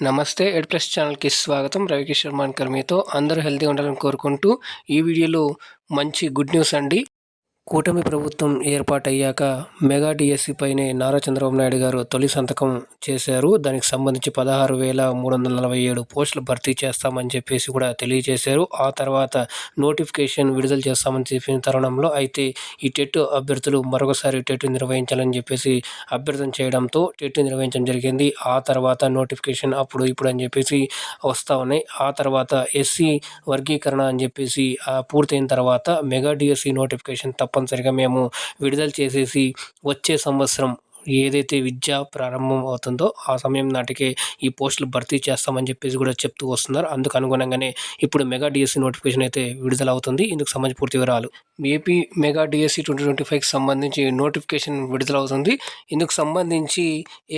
నమస్తే ఎడ్ ప్లస్ ఛానల్కి స్వాగతం. రవికిషోర్ మాన్కర్ మీతో అందరూ హెల్తీగా ఉండాలని కోరుకుంటూ ఈ వీడియోలో మంచి గుడ్ న్యూస్ అండి. కూటమి ప్రభుత్వం ఏర్పాటయ్యాక మెగా డిఎస్సిపైనే నారా చంద్రబాబు నాయుడు గారు తొలి సంతకం చేశారు. దానికి సంబంధించి పదహారు వేల మూడు వందల నలభై ఏడు పోస్టులు భర్తీ చేస్తామని చెప్పేసి కూడా తెలియజేశారు. ఆ తర్వాత నోటిఫికేషన్ విడుదల చేస్తామని చెప్పిన తరుణంలో అయితే ఈ టెట్ అభ్యర్థులు మరొకసారి టెట్ నిర్వహించాలని చెప్పేసి అభ్యర్థన చేయడంతో టెట్ నిర్వహించడం జరిగింది. ఆ తర్వాత నోటిఫికేషన్ అప్పుడు ఇప్పుడు అని చెప్పేసి వస్తూ ఉన్నాయి. ఆ తర్వాత ఎస్సీ వర్గీకరణ అని చెప్పేసి పూర్తయిన తర్వాత మెగా డిఎస్సి నోటిఫికేషన్ తప్ప తప్పనిసరిగా మేము విడుదల చేసేసి వచ్చే సంవత్సరం ఏదైతే విద్య ప్రారంభం అవుతుందో ఆ సమయం నాటికే ఈ పోస్టులు భర్తీ చేస్తామని చెప్పేసి కూడా చెప్తూ వస్తున్నారు. అందుకు అనుగుణంగానే ఇప్పుడు మెగా డిఎస్సి నోటిఫికేషన్ అయితే విడుదల అవుతుంది ఇందుకు సంబంధించి పూర్తి వివరాలు AP mega DSC twenty twenty ఫైవ్కి సంబంధించి నోటిఫికేషన్ విడుదల అవుతుంది ఇందుకు సంబంధించి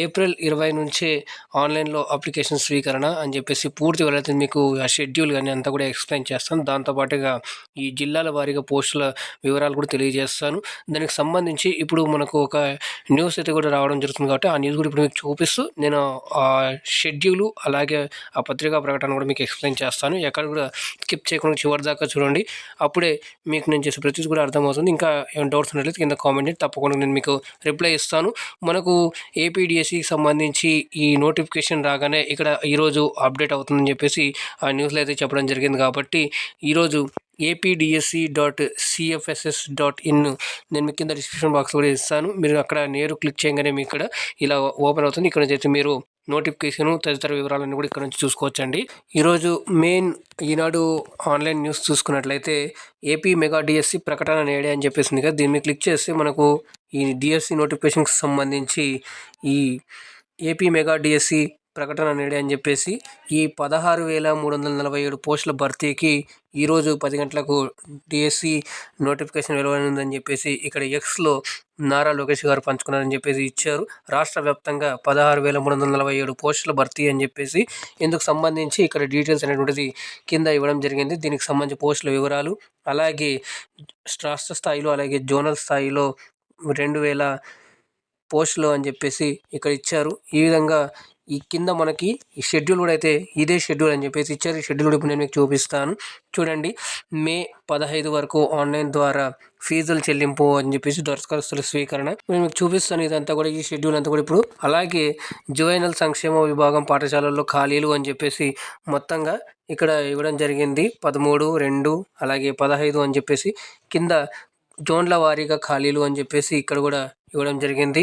ఏప్రిల్ ఇరవై నుంచే ఆన్లైన్లో అప్లికేషన్ స్వీకరణ అని చెప్పేసి పూర్తి వివరాలైతే మీకు ఆ షెడ్యూల్ కానీ అంతా కూడా ఎక్స్ప్లెయిన్ చేస్తాను. దాంతోపాటుగా ఈ జిల్లాల వారీగా పోస్టుల వివరాలు కూడా తెలియజేస్తాను. దానికి సంబంధించి ఇప్పుడు మనకు ఒక న్యూస్ అయితే కూడా రావడం జరుగుతుంది కాబట్టి ఆ న్యూస్ కూడా ఇప్పుడు మీకు చూపిస్తూ నేను ఆ షెడ్యూలు అలాగే ఆ పత్రికా ప్రకటన కూడా మీకు ఎక్స్ప్లెయిన్ చేస్తాను. ఎక్కడ కూడా స్కిప్ చేయకుండా చివరి దాకా చూడండి. అప్పుడే మీకు నేను చేసే ప్రతిదీ కూడా అర్థమవుతుంది. ఇంకా ఏమైనా డౌట్స్ ఉన్నట్లయితే కింద కామెంట్ తప్పకుండా నేను మీకు రిప్లై ఇస్తాను. మనకు ఏపీడిఎస్సికి సంబంధించి ఈ నోటిఫికేషన్ రాగానే ఇక్కడ ఈరోజు అప్డేట్ అవుతుందని చెప్పేసి ఆ న్యూస్లో అయితే చెప్పడం జరిగింది కాబట్టి ఈరోజు APDSC dot CFSS dot in నేను మీ కింద డిస్క్రిప్షన్ బాక్స్ కూడా ఇస్తాను. మీరు అక్కడ నేరు క్లిక్ చేయగానే మీకు ఇక్కడ ఇలా ఓపెన్ అవుతుంది. ఇక్కడ నుంచి అయితే మీరు నోటిఫికేషన్ తదితర వివరాలన్నీ కూడా ఇక్కడ నుంచి చూసుకోవచ్చండి. ఈరోజు మెయిన్ ఈనాడు ఆన్లైన్ న్యూస్ చూసుకున్నట్లయితే ఏపీ మెగా డిఎస్సి ప్రకటన నేడే అని చెప్పేసింది కదా. దీన్ని క్లిక్ చేస్తే మనకు ఈ డిఎస్సి నోటిఫికేషన్కి సంబంధించి ఈ ఏపీ మెగా డిఎస్సి ప్రకటన నేడే అని చెప్పేసి ఈ పదహారు వేల మూడు వందల నలభై ఏడు పోస్టుల భర్తీకి ఈరోజు పది గంటలకు డిఎస్సి నోటిఫికేషన్ వెలువడిందని చెప్పేసి ఇక్కడ ఎక్స్లో నారా లోకేష్ గారు పంచుకున్నారని చెప్పేసి ఇచ్చారు. రాష్ట్ర వ్యాప్తంగా పదహారు వేల మూడు వందల నలభై ఏడు పోస్టుల భర్తీ అని చెప్పేసి ఇందుకు సంబంధించి ఇక్కడ డీటెయిల్స్ అనేటువంటిది కింద ఇవ్వడం జరిగింది. దీనికి సంబంధించి పోస్టుల వివరాలు అలాగే రాష్ట్ర స్థాయిలో అలాగే జోనల్ స్థాయిలో రెండు వేల పోస్టులు అని చెప్పేసి ఇక్కడ ఇచ్చారు. ఈ విధంగా ఈ కింద మనకి ఈ షెడ్యూల్ కూడా అయితే ఇదే షెడ్యూల్ అని చెప్పేసి ఇచ్చారు. ఈ షెడ్యూల్ ఇప్పుడు నేను మీకు చూపిస్తాను. చూడండి మే పదహైదు వరకు ఆన్లైన్ ద్వారా ఫీజుల చెల్లింపు అని చెప్పేసి దరఖాస్తుల స్వీకరణ. నేను మీకు చూపిస్తాను ఇదంతా కూడా ఈ షెడ్యూల్ అంతా కూడా ఇప్పుడు. అలాగే జువైనల్ సంక్షేమ విభాగం పాఠశాలల్లో ఖాళీలు అని చెప్పేసి మొత్తంగా ఇక్కడ ఇవ్వడం జరిగింది. పదమూడు రెండు అలాగే పదహైదు అని చెప్పేసి కింద జోన్ల వారీగా ఖాళీలు అని చెప్పేసి ఇక్కడ కూడా ఇవ్వడం జరిగింది.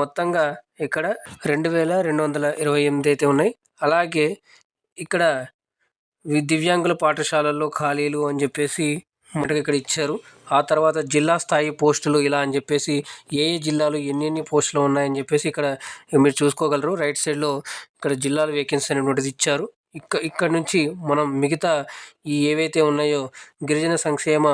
మొత్తంగా ఇక్కడ రెండు వేల రెండు వందల ఇరవై ఎనిమిది అయితే ఉన్నాయి. అలాగే ఇక్కడ దివ్యాంగుల పాఠశాలల్లో ఖాళీలు అని చెప్పేసి మనకి ఇక్కడ ఇచ్చారు. ఆ తర్వాత జిల్లా స్థాయి పోస్టులు ఇలా అని చెప్పేసి ఏ ఏ జిల్లాలు ఎన్ని పోస్టులు ఉన్నాయని చెప్పేసి ఇక్కడ మీరు చూసుకోగలరు. రైట్ సైడ్లో ఇక్కడ జిల్లాల వేకెన్సీ అనేటువంటిది ఇచ్చారు. ఇక్క ఇక్కడ నుంచి మనం మిగతా ఈ ఏవైతే ఉన్నాయో గిరిజన సంక్షేమ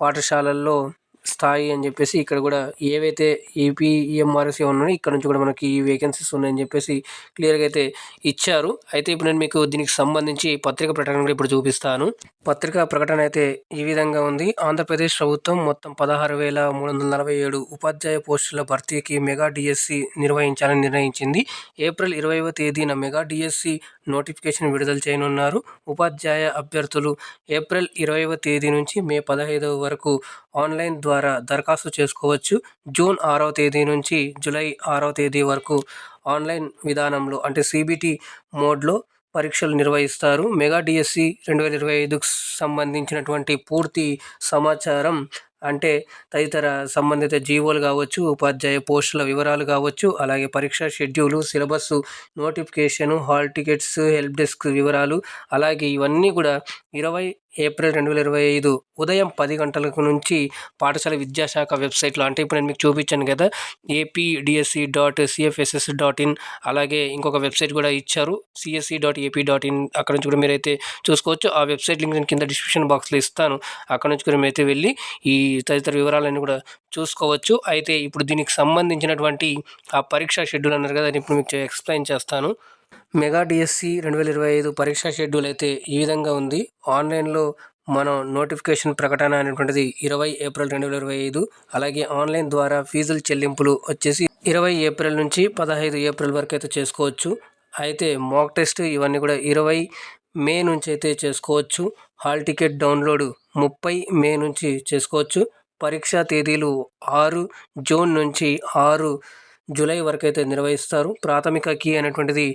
పాఠశాలల్లో స్థాయి అని చెప్పేసి ఇక్కడ కూడా ఏవైతే ఏపీఎంఆర్ఎస్ ఉన్నాయో ఇక్కడ నుంచి కూడా మనకి ఈ వేకెన్సీస్ ఉన్నాయని చెప్పేసి క్లియర్గా అయితే ఇచ్చారు. అయితే ఇప్పుడు నేను మీకు దీనికి సంబంధించి పత్రిక ప్రకటన కూడా ఇప్పుడు చూపిస్తాను. పత్రిక ప్రకటన అయితే ఈ విధంగా ఉంది. ఆంధ్రప్రదేశ్ ప్రభుత్వం మొత్తం పదహారు వేల మూడు వందల నలభై ఏడు ఉపాధ్యాయ పోస్టుల భర్తీకి మెగా డిఎస్సి నిర్వహించాలని నిర్ణయించింది. ఏప్రిల్ ఇరవైవ తేదీన మెగా డిఎస్సి నోటిఫికేషన్ విడుదల చేయనున్నారు. ఉపాధ్యాయ అభ్యర్థులు ఏప్రిల్ ఇరవైవ తేదీ నుంచి మే పదహైదవ వరకు ఆన్లైన్ ద్వారా దరఖాస్తు చేసుకోవచ్చు. జూన్ ఆరవ తేదీ నుంచి జూలై ఆరవ తేదీ వరకు ఆన్లైన్ విధానంలో అంటే సిబిటి మోడ్లో పరీక్షలు నిర్వహిస్తారు. మెగా డిఎస్సి రెండు వేల ఇరవై ఐదుకు సంబంధించినటువంటి పూర్తి సమాచారం అంటే తదితర సంబంధిత జీవోలు కావచ్చు ఉపాధ్యాయ పోస్టుల వివరాలు కావచ్చు అలాగే పరీక్ష schedule syllabus notification hall tickets help desk వివరాలు అలాగే ఇవన్నీ కూడా ఇరవై ఏప్రిల్ రెండు వేల ఇరవై ఐదు ఉదయం పది గంటలకు నుంచి పాఠశాల విద్యాశాఖ వెబ్సైట్లో అంటే ఇప్పుడు నేను మీకు చూపించాను కదా APDSC dot CFSS dot in అలాగే ఇంకొక వెబ్సైట్ కూడా ఇచ్చారు CSC dot AP dot in అక్కడ నుంచి కూడా మీరైతే చూసుకోవచ్చు. ఆ వెబ్సైట్ లింక్ నేను కింద డిస్క్రిప్షన్ బాక్స్లో ఇస్తాను అక్కడ నుంచి కూడా మీరైతే వెళ్ళి ఈ తదితర వివరాలన్నీ కూడా చూసుకోవచ్చు. అయితే ఇప్పుడు దీనికి సంబంధించినటువంటి ఆ పరీక్ష షెడ్యూల్ అన్నారు కదా ఇప్పుడు మీకు ఎక్స్ప్లెయిన్ చేస్తాను. మెగా డిఎస్సి రెండు వేల ఇరవై ఐదు పరీక్షా షెడ్యూల్ అయితే ఈ విధంగా ఉంది. ఆన్లైన్లో మనం నోటిఫికేషన్ ప్రకటన అనేటువంటిది ఇరవై ఏప్రిల్ రెండు వేల ఇరవై ఐదు అలాగే ఆన్లైన్ ద్వారా ఫీజుల చెల్లింపులు వచ్చేసి ఇరవై ఏప్రిల్ నుంచి పదహైదు ఏప్రిల్ వరకు అయితే చేసుకోవచ్చు. అయితే మాక్ టెస్ట్ ఇవన్నీ కూడా ఇరవై మే నుంచి అయితే చేసుకోవచ్చు. హాల్ టికెట్ డౌన్లోడ్ ముప్పై మే నుంచి చేసుకోవచ్చు. పరీక్షా తేదీలు ఆరు జూన్ నుంచి ఆరు జూలై వరకు అయితే నిర్వహిస్తారు. ప్రాథమిక కీ అనేటువంటిది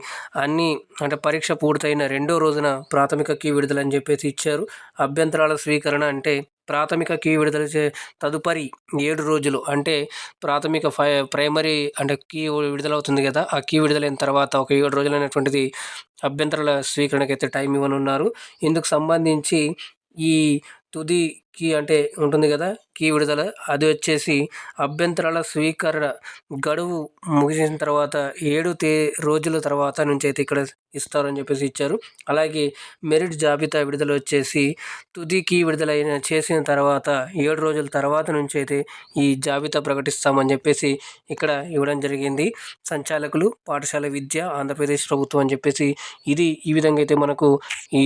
అన్ని అంటే పరీక్ష పూర్తయిన రెండో రోజున ప్రాథమిక కీ విడుదల అని చెప్పేసి ఇచ్చారు. అభ్యంతరాల స్వీకరణ అంటే ప్రాథమిక కీ విడుదల చే తదుపరి ఏడు రోజులు అంటే ప్రాథమిక ఫై ప్రైమరీ అంటే కీ విడుదలవుతుంది కదా ఆ కీ విడుదలైన తర్వాత ఒక ఏడు రోజులు అనేటువంటిది అభ్యంతరాల స్వీకరణకైతే టైం ఇవ్వనున్నారు. ఇందుకు సంబంధించి ఈ తుది కీ అంటే ఉంటుంది కదా కీ విడుదల. అది వచ్చేసి అభ్యంతరాల స్వీకరణ గడువు ముగిసిన తర్వాత ఏడు తే రోజుల తర్వాత నుంచి అయితే ఇక్కడ ఇస్తారని చెప్పేసి ఇచ్చారు. అలాగే మెరిట్ జాబితా విడుదల వచ్చేసి తుది కీ విడుదలైన చేసిన తర్వాత ఏడు రోజుల తర్వాత నుంచి అయితే ఈ జాబితా ప్రకటిస్తామని చెప్పేసి ఇక్కడ ఇవ్వడం జరిగింది. సంచాలకులు పాఠశాల విద్య ఆంధ్రప్రదేశ్ ప్రభుత్వం అని చెప్పేసి ఇది ఈ విధంగా అయితే మనకు ఈ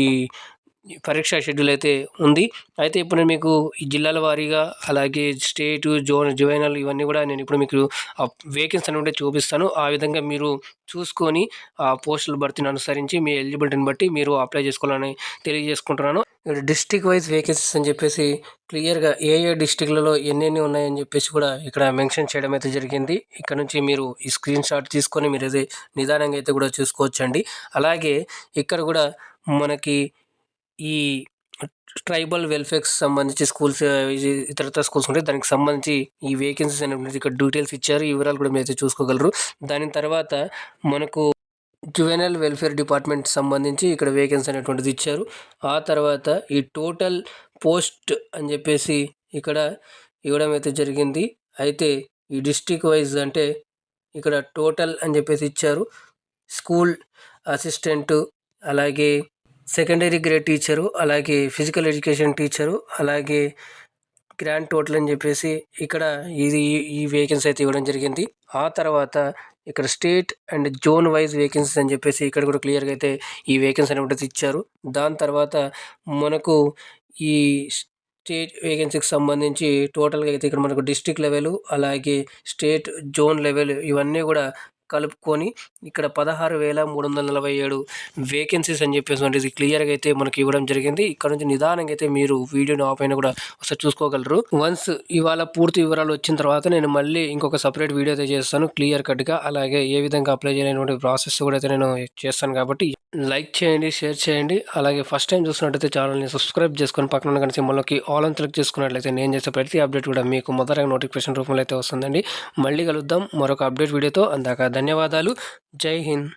పరీక్షా షెడ్యూల్ అయితే ఉంది. అయితే ఇప్పుడు నేను మీకు ఈ జిల్లాల వారీగా అలాగే స్టేటు జోన్ జువైనల్ ఇవన్నీ కూడా నేను ఇప్పుడు మీకు వేకెన్సీ అనేవి చూపిస్తాను. ఆ విధంగా మీరు చూసుకొని ఆ పోస్టుల భర్తీని అనుసరించి మీ ఎలిజిబిలిటీని బట్టి మీరు అప్లై చేసుకోవాలని తెలియజేసుకుంటున్నాను. ఇక్కడ డిస్టిక్ వైజ్ వేకెన్సీస్ అని చెప్పేసి క్లియర్గా ఏ ఏ డిస్టిక్లలో ఎన్నెన్ని ఉన్నాయని చెప్పేసి కూడా ఇక్కడ మెన్షన్ చేయడం అయితే జరిగింది. ఇక్కడ నుంచి మీరు ఈ స్క్రీన్ షాట్ తీసుకొని మీరు అయితే నిదానంగా అయితే కూడా చూసుకోవచ్చండి. అలాగే ఇక్కడ కూడా మనకి ఈ ట్రైబల్ వెల్ఫేర్కి సంబంధించి స్కూల్స్ ఇతరత స్కూల్స్ ఉంటాయి దానికి సంబంధించి ఈ వేకెన్సీస్ అనేవి ఇక్కడ డీటెయిల్స్ ఇచ్చారు. ఈ వివరాలు కూడా మీరైతే అయితే చూసుకోగలరు. దాని తర్వాత మనకు జువెనల్ వెల్ఫేర్ డిపార్ట్మెంట్ సంబంధించి ఇక్కడ వేకెన్సీ అనేటువంటిది ఇచ్చారు. ఆ తర్వాత ఈ టోటల్ పోస్ట్ అని చెప్పేసి ఇక్కడ ఇవ్వడం అయితే జరిగింది. అయితే ఈ డిస్టిక్ వైజ్ అంటే ఇక్కడ టోటల్ అని చెప్పేసి ఇచ్చారు. స్కూల్ అసిస్టెంటు అలాగే సెకండరీ గ్రేడ్ టీచరు అలాగే ఫిజికల్ ఎడ్యుకేషన్ టీచరు అలాగే గ్రాండ్ టోటల్ అని చెప్పేసి ఇక్కడ ఇది ఈ వేకెన్సీ అయితే ఇవ్వడం జరిగింది. ఆ తర్వాత ఇక్కడ state and zone wise vacancies అని చెప్పేసి ఇక్కడ కూడా క్లియర్గా అయితే ఈ వేకెన్సీ అనేది ఇచ్చారు. దాని తర్వాత మనకు ఈ స్టేట్ వేకెన్సీకి సంబంధించి టోటల్గా అయితే ఇక్కడ మనకు డిస్టిక్ లెవెల్ అలాగే స్టేట్ జోన్ లెవెల్ ఇవన్నీ కూడా కలుపుకొని ఇక్కడ పదహారు వేల మూడు వందల నలభై ఏడు వేకెన్సీస్ అని చెప్పేసి క్లియర్గా అయితే మనకి ఇవ్వడం జరిగింది. ఇక్కడ నుంచి నిదానంగా అయితే మీరు వీడియోని ఆఫ్ అయినా కూడా ఒకసారి చూసుకోగలరు. వన్స్ ఇవాళ పూర్తి వివరాలు వచ్చిన తర్వాత నేను మళ్ళీ ఇంకొక సపరేట్ వీడియో అయితే చేస్తాను. క్లియర్ కట్గా అలాగే ఏ విధంగా అప్లై చేయలేనటువంటి ప్రాసెస్ కూడా అయితే నేను చేస్తాను కాబట్టి లైక్ చేయండి షేర్ చేయండి. అలాగే ఫస్ట్ టైం చూసినట్టయితే ఛానల్ని సబ్స్క్రైబ్ చేసుకొని పక్కన కానీ సింబల్లోకి ఆల్ అని క్లిక్ చేసుకున్నట్లయితే నేను చేసే ప్రతి అప్డేట్ కూడా మీకు మొదటగా నోటిఫికేషన్ రూపంలో అయితే వస్తుందండి. మళ్ళీ కలుద్దాం. మరొక అప్డేట్ వీడియోతో అందాక. ధన్యవాదాలు. జై హింద్.